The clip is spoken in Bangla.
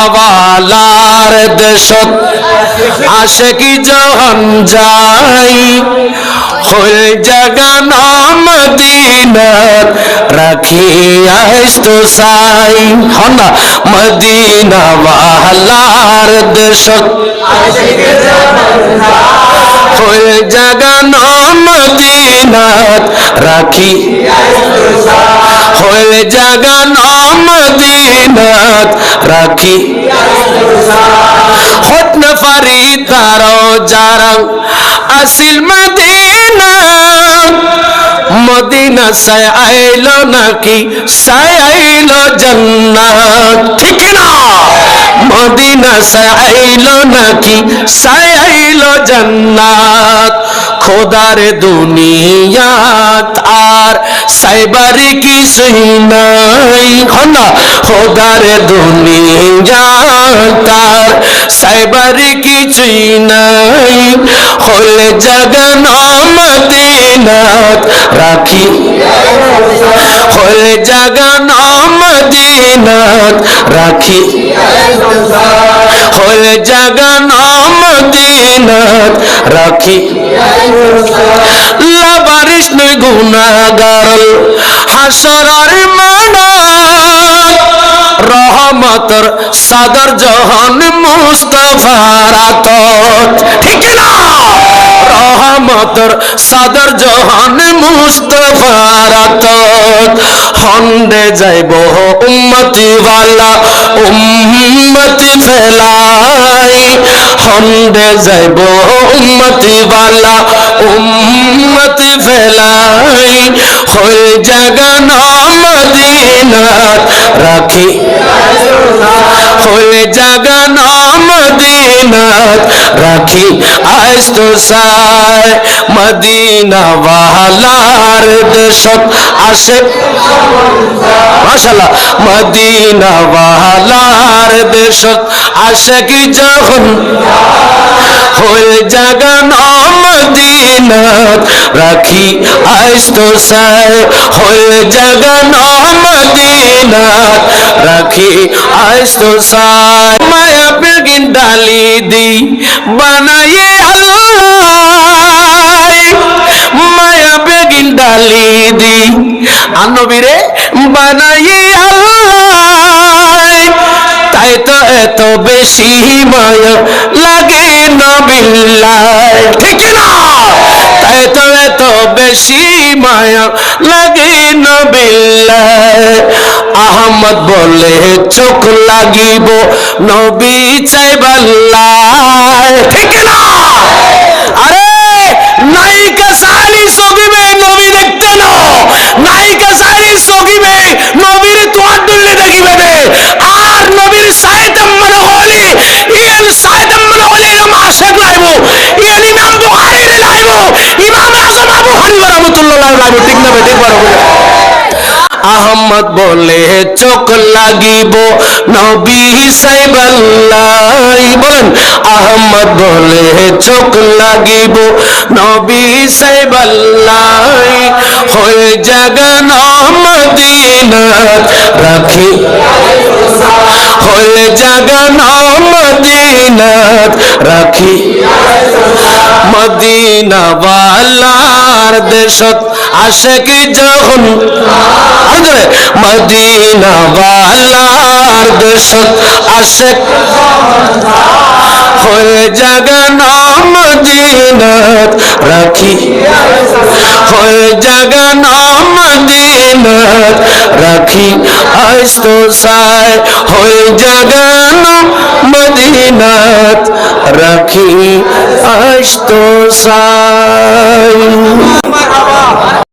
মদিনাওয়ালার দেশত আসে কি যখন যাই। হয়ে জাগা নাম মদিনাত রাখি আইsto সাই। হন মদিনাওয়ালার দেশত হয়ে জাগা নাম মদিনাত রাখি হয়ে জাগা নাম মদিনাত রাখি। হতন ফারি তারো জারাং আসিল মদিনা। মদিনা সাই আইলো নাকি? সাই আইলো জান্নাত। ঠিক না? মদিনা সাই আইলো নাকি? সাই আইলো জান্নাত। খোদার দুনিয়াত আর সাইবারি কিছুই নাই। হনা, খোদার দুনিয়াত আর সাইবারি কিছুই নাই। হলে জগন মদিনাত রাখি। হলে জগন মদিনাত রাখি। হলে জগন মদিনাত রাখি। লাবারিশ নই গুনাগার হাসরার মানাত, রহমতর সাদর জহন মুস্তফার আতত ঠিক না রহমতর সাদর জহন মুস্তফার আতত হন্ডে যাইব উম্মতি ওয়ালা উম্মতি ফেলাই হন্ডে যাইব উম্মতি ওয়ালা উম্মতি ফেলাই। হয়ে জাগান মদিনাত রাখি। হয়ে জাগান মদিনাত রাখি। আজ তো সাই মদিনা ওয়ালার দেশত আসে। মাশাল্লাহ মদিনা ওয়ালার দেশত আসে কি যখন হয়ে জাগান মদিনাত রাখি আজ তো সাই হয়ে জাগান মদিনাত রাখি আজ তো সাই মায়া বেগিন ডালি দি বানায়ে আল্লাহ মায়া বেগিন ডালি দি, আনবীরে আল্লাহ। তাই তো এত বেশি মায়া লাগে নবিল্লাহ। ঠিক না? তাই তো এত বেশি মায়া লাগে নবিল্লাহ। আহমদ বলে চোখ লাগিব, নবী চাইবাল্লাহ ঠিক না? লাইবো ঠিক না বেঠিক বড় আহমদ বলে চোখ লাগিব, নবী সাইবাল্লাই বলেন আহমদ বলে চোখ লাগিব, নবী সাইবাল্লাই হয়ে জাগান মদিনাত রাখি। হয়ে জাগান মদিনাত রাখি। মদিনা ওয়ালার দেশত আসে কি যখন মদিনা ওয়ালার দেশত আসে হয়ে জাগান মদিনাত রাখি। হয়ে জাগান মদিনাত রাখি। তো সাই হয়ে জাগান মদিনাত রাখি। তো সাই